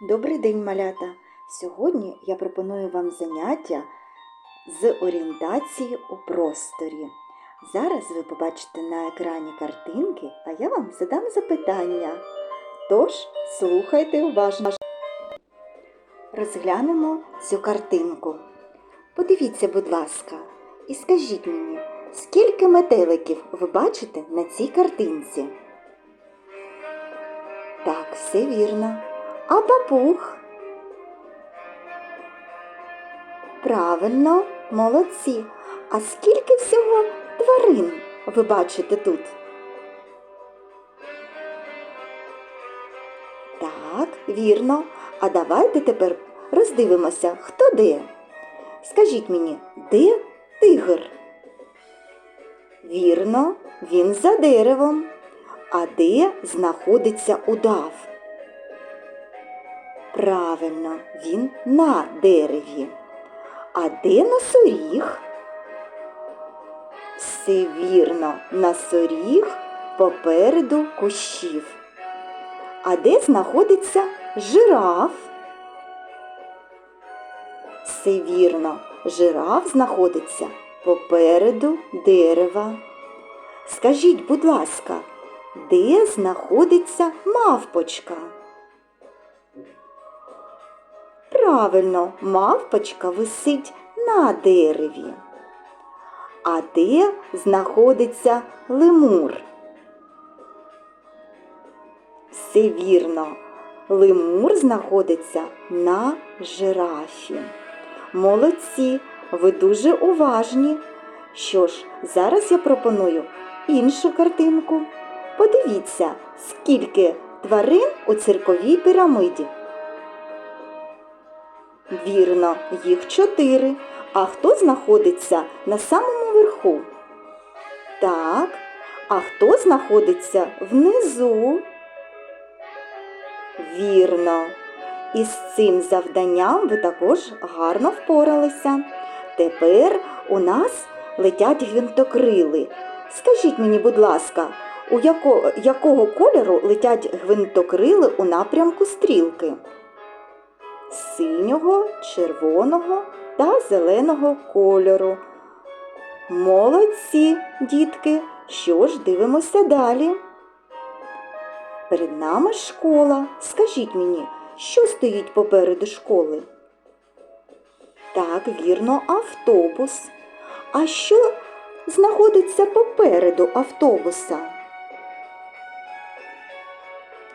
Добрий день, малята! Сьогодні я пропоную вам заняття з орієнтації у просторі. Зараз ви побачите на екрані картинки, а я вам задам запитання. Тож слухайте уважно. Розглянемо цю картинку. Подивіться, будь ласка, і скажіть мені, скільки метеликів ви бачите на цій картинці? Так, все вірно. А папуг? Правильно, молодці. А скільки всього тварин ви бачите тут? Так, вірно. А давайте тепер роздивимося, хто де. Скажіть мені, де тигр? Вірно, він за деревом. А де знаходиться удав? Правильно, він на дереві. А де носоріг? Все вірно, носоріг попереду кущів. А де знаходиться жираф? Все вірно, жираф знаходиться попереду дерева. Скажіть, будь ласка, де знаходиться мавпочка? Правильно, мавпочка висить на дереві. А де знаходиться лемур? Все вірно, лемур знаходиться на жирафі. Молодці, ви дуже уважні. Що ж, зараз я пропоную іншу картинку. Подивіться, скільки тварин у цирковій пірамиді. Вірно, їх чотири. А хто знаходиться на самому верху? Так, а хто знаходиться внизу? Вірно. І з цим завданням ви також гарно впоралися. Тепер у нас летять гвинтокрили. Скажіть мені, будь ласка, у яко, якого кольору летять гвинтокрили у напрямку стрілки? Синього, червоного та зеленого кольору. Молодці, дітки, що ж дивимося далі? Перед нами школа. Скажіть мені, що стоїть попереду школи? Так, вірно, автобус. А що знаходиться попереду автобуса?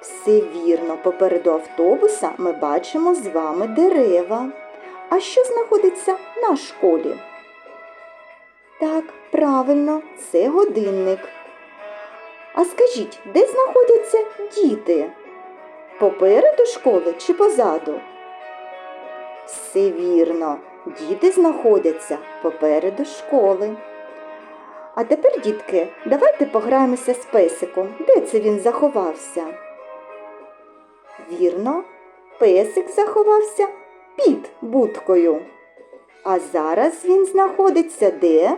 Все вірно, попереду автобуса ми бачимо з вами дерева. А що знаходиться на школі? Так, правильно, це годинник. А скажіть, де знаходяться діти? Попереду школи чи позаду? Все вірно, діти знаходяться попереду школи. А тепер, дітки, давайте пограємося з песиком. Де це він заховався? Вірно, песик заховався під будкою. А зараз він знаходиться де?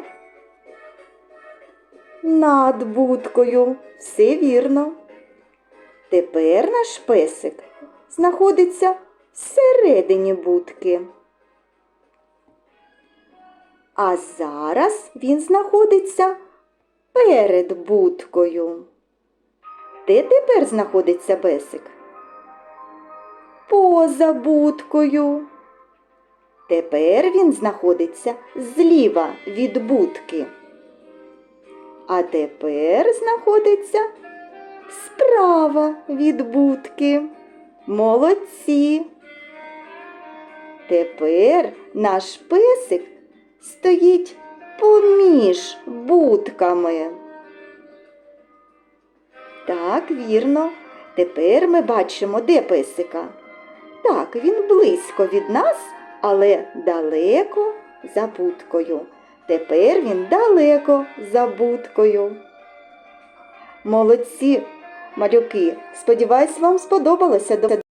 Над будкою. Все вірно. Тепер наш песик знаходиться всередині будки. А зараз він знаходиться перед будкою. Де тепер знаходиться песик? Поза будкою. Тепер він знаходиться зліва від будки. А тепер знаходиться справа від будки. Молодці. Тепер наш песик стоїть поміж будками. Так, вірно. Тепер ми бачимо, де песика. Так, він близько від нас, але далеко за будкою. Тепер він далеко за будкою. Молодці, малюки! Сподіваюсь, вам сподобалося.